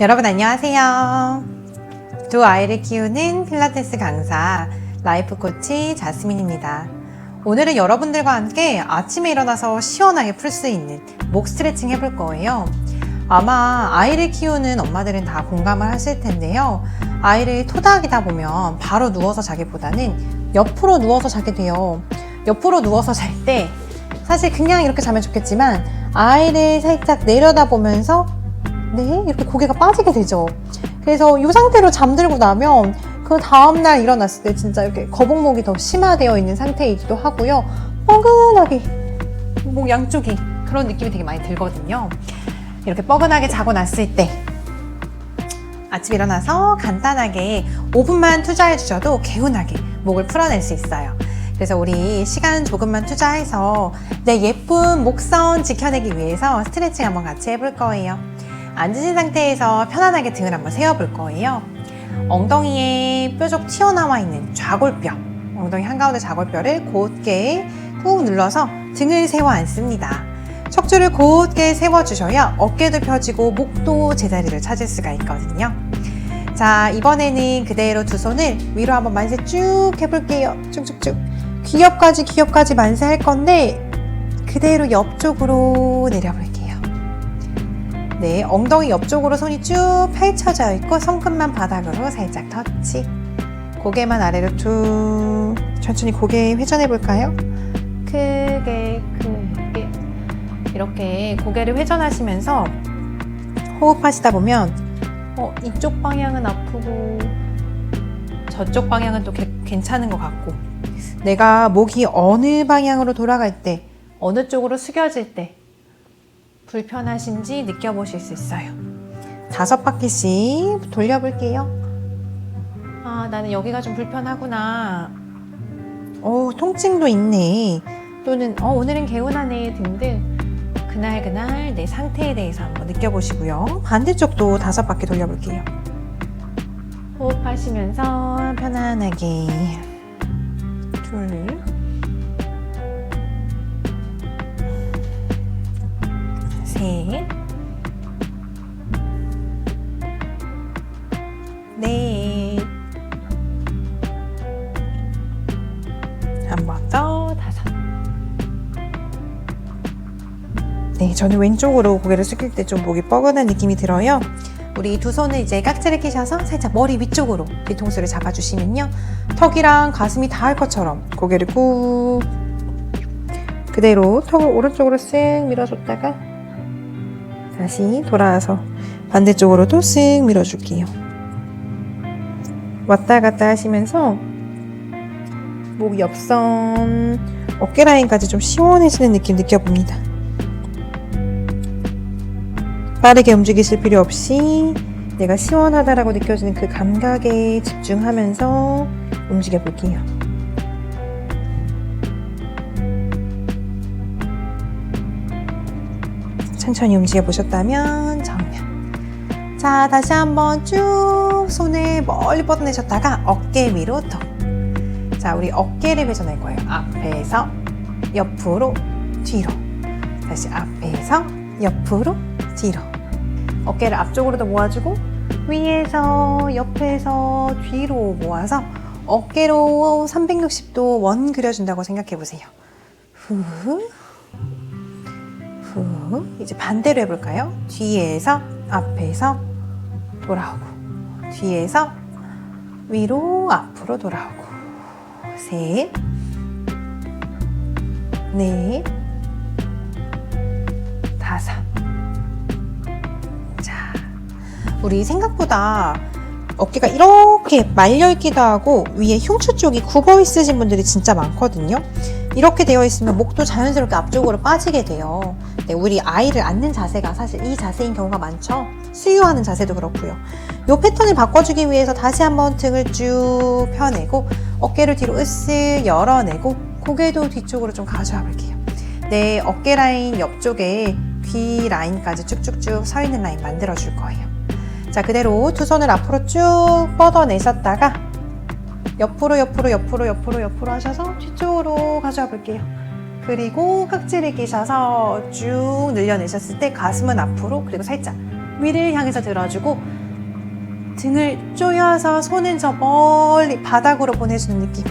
여러분 안녕하세요. 두 아이를 키우는 필라테스 강사 라이프 코치 자스민입니다. 오늘은 여러분들과 함께 아침에 일어나서 시원하게 풀 수 있는 목 스트레칭 해볼 거예요. 아마 아이를 키우는 엄마들은 다 공감을 하실 텐데요. 아이를 토닥이다 보면 바로 누워서 자기보다는 옆으로 누워서 자게 돼요. 옆으로 누워서 잘 때 사실 그냥 이렇게 자면 좋겠지만 아이를 살짝 내려다 보면서 네, 이렇게 고개가 빠지게 되죠. 그래서 이 상태로 잠들고 나면 그 다음날 일어났을 때 진짜 이렇게 거북목이 더 심화되어 있는 상태이기도 하고요. 뻐근하게 목 양쪽이 그런 느낌이 되게 많이 들거든요. 이렇게 뻐근하게 자고 났을 때 아침 일어나서 간단하게 5분만 투자해 주셔도 개운하게 목을 풀어낼 수 있어요. 그래서 우리 시간 조금만 투자해서 내 예쁜 목선 지켜내기 위해서 스트레칭 한번 같이 해볼 거예요. 앉으신 상태에서 편안하게 등을 한번 세워볼 거예요. 엉덩이에 뾰족 튀어나와 있는 좌골뼈, 엉덩이 한가운데 좌골뼈를 곧게 꾹 눌러서 등을 세워 앉습니다. 척추를 곧게 세워주셔야 어깨도 펴지고 목도 제자리를 찾을 수가 있거든요. 자, 이번에는 그대로 두 손을 위로 한번 만세 쭉 해볼게요. 쭉쭉쭉. 귀엽까지 귀엽까지 만세 할 건데, 그대로 옆쪽으로 내려볼게요. 네, 엉덩이 옆쪽으로 손이 쭉 펼쳐져 있고, 손끝만 바닥으로 살짝 터치. 고개만 아래로 툭. 천천히 고개 회전해 볼까요? 크게, 크게. 이렇게 고개를 회전하시면서 호흡하시다 보면, 어, 이쪽 방향은 아프고, 저쪽 방향은 또 개- 괜찮은 것 같고, 내가 목이 어느 방향으로 돌아갈 때, 어느 쪽으로 숙여질 때, 불편하신지 느껴보실 수 있어요. 다섯 바퀴씩 돌려볼게요. 아, 나는 여기가 좀 불편하구나. 어, 통증도 있네. 또는, 어, 오늘은 개운하네. 등등. 그날 그날 내 상태에 대해서 한번 느껴보시고요. 반대쪽도 다섯 바퀴 돌려볼게요. 호흡하시면서 편안하게 둘, 셋, 넷, 한번 더 다섯. 네, 저는 왼쪽으로 고개를 숙일 때 좀 목이 뻐근한 느낌이 들어요. 우리 두 손을 이제 깍지를 끼셔서 살짝 머리 위쪽으로 뒤통수를 잡아주시면요. 턱이랑 가슴이 닿을 것처럼 고개를 꾹 그대로 턱을 오른쪽으로 쓱 밀어줬다가 다시 돌아와서 반대쪽으로도 쓱 밀어줄게요. 왔다 갔다 하시면서 목 옆선 어깨 라인까지 좀 시원해지는 느낌 느껴봅니다. 빠르게 움직이실 필요 없이 내가 시원하다라고 느껴지는 그 감각에 집중하면서 움직여 볼게요. 천천히 움직여 보셨다면 정면. 자, 다시 한번 쭉 손을 멀리 뻗어내셨다가 어깨 위로 턱. 자, 우리 어깨를 회전할 거예요. 앞에서 옆으로 뒤로. 다시 앞에서 옆으로 뒤로. 어깨를 앞쪽으로도 모아주고 위에서 옆에서 뒤로 모아서 어깨로 360도 원 그려준다고 생각해 보세요. 후, 후. 이제 반대로 해볼까요? 뒤에서 앞에서 돌아오고 뒤에서 위로 앞으로 돌아오고 셋, 넷, 다섯. 자, 우리 생각보다 어깨가 이렇게 말려있기도 하고 위에 흉추 쪽이 굽어 있으신 분들이 진짜 많거든요. 이렇게 되어 있으면 목도 자연스럽게 앞쪽으로 빠지게 돼요. 네, 우리 아이를 앉는 자세가 사실 이 자세인 경우가 많죠. 수유하는 자세도 그렇고요. 이 패턴을 바꿔주기 위해서 다시 한번 등을 쭉 펴내고 어깨를 뒤로 으쓱 열어내고 고개도 뒤쪽으로 좀 가져와 볼게요. 네, 어깨 라인 옆쪽에 귀 라인까지 쭉쭉쭉 서 있는 라인 만들어 줄 거예요. 자, 그대로 두 손을 앞으로 쭉 뻗어내셨다가 옆으로 옆으로 옆으로 옆으로 옆으로 하셔서 뒤쪽으로 가져와 볼게요. 그리고 깍지를 끼셔서 쭉 늘려내셨을 때 가슴은 앞으로 그리고 살짝 위를 향해서 들어주고 등을 조여서 손은 저 멀리 바닥으로 보내주는 느낌.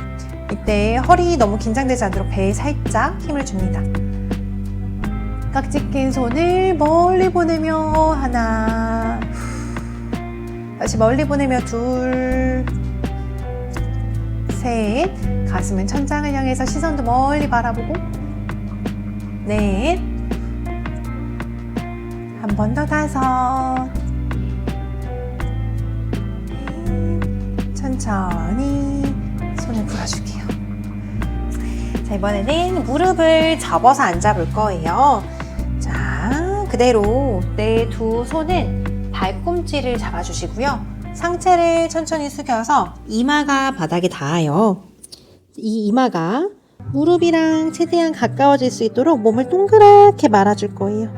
이때 허리 너무 긴장되지 않도록 배에 살짝 힘을 줍니다. 깍지 낀 손을 멀리 보내며 하나, 다시 멀리 보내며 둘, 셋, 가슴은 천장을 향해서 시선도 멀리 바라보고 넷, 한 번 더 다섯, 넷, 천천히 손을 풀어줄게요. 자, 이번에는 무릎을 접어서 앉아볼 거예요. 자, 그대로 내 두 손은 발꿈치를 잡아주시고요. 상체를 천천히 숙여서 이마가 바닥에 닿아요. 이 이마가 무릎이랑 최대한 가까워질 수 있도록 몸을 동그랗게 말아줄 거예요.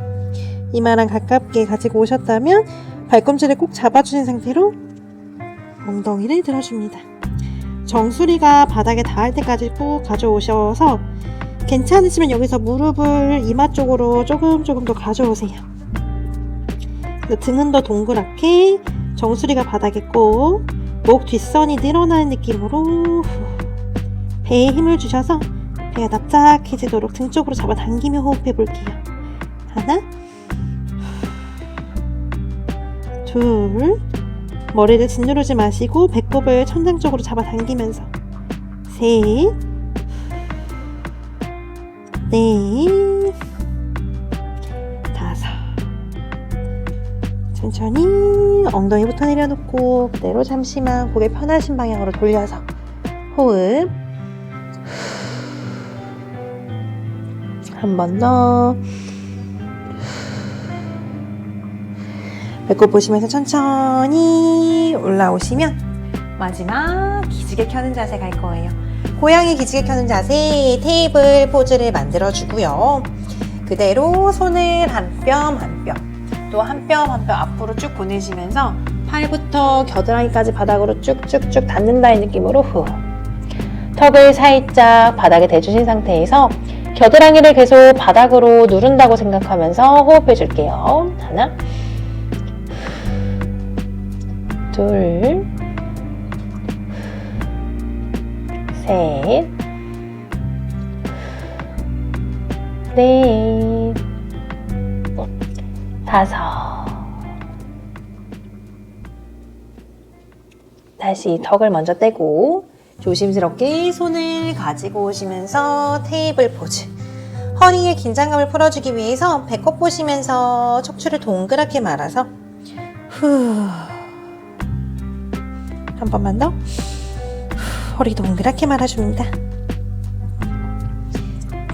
이마랑 가깝게 가지고 오셨다면 발꿈치를 꼭 잡아주신 상태로 엉덩이를 들어줍니다. 정수리가 바닥에 닿을 때까지 꼭 가져오셔서 괜찮으시면 여기서 무릎을 이마 쪽으로 조금 조금 더 가져오세요. 등은 더 동그랗게 정수리가 바닥에 꼭 목 뒷선이 늘어나는 느낌으로 후. 배에 힘을 주셔서 배가 납작해지도록 등 쪽으로 잡아당기며 호흡해 볼게요. 하나, 둘, 머리를 짓누르지 마시고 배꼽을 천장 쪽으로 잡아당기면서 셋, 넷, 다섯. 천천히 엉덩이부터 내려놓고 그대로 잠시만 고개 편하신 방향으로 돌려서 호흡. 한 번 더. 배꼽 보시면서 천천히 올라오시면 마지막 기지개 켜는 자세 갈 거예요. 고양이 기지개 켜는 자세 테이블 포즈를 만들어 주고요. 그대로 손을 한 뼘 한 뼘 또 한 뼘 한 뼘 앞으로 쭉 보내시면서 팔부터 겨드랑이까지 바닥으로 쭉쭉쭉 닿는다는 느낌으로 후. 턱을 살짝 바닥에 대주신 상태에서 겨드랑이를 계속 바닥으로 누른다고 생각하면서 호흡해 줄게요. 하나, 둘, 셋, 넷, 다섯. 다시 턱을 먼저 떼고 조심스럽게 손을 가지고 오시면서 테이블 포즈. 허리의 긴장감을 풀어주기 위해서 배꼽 보시면서 척추를 동그랗게 말아서 후. 한 번만 더. 허리 동그랗게 말아줍니다.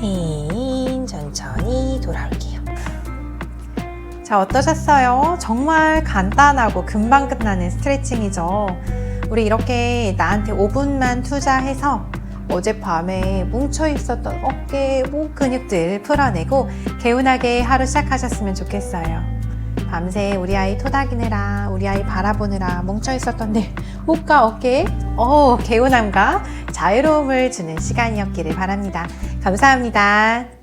힘 천천히 돌아올게요. 자, 어떠셨어요? 정말 간단하고 금방 끝나는 스트레칭이죠. 우리 이렇게 나한테 5분만 투자해서 어젯밤에 뭉쳐 있었던 어깨, 목 근육들 풀어내고 개운하게 하루 시작하셨으면 좋겠어요. 밤새 우리 아이 토닥이느라 우리 아이 바라보느라 뭉쳐 있었던 내 목과 어깨에 어, 개운함과 자유로움을 주는 시간이었기를 바랍니다. 감사합니다.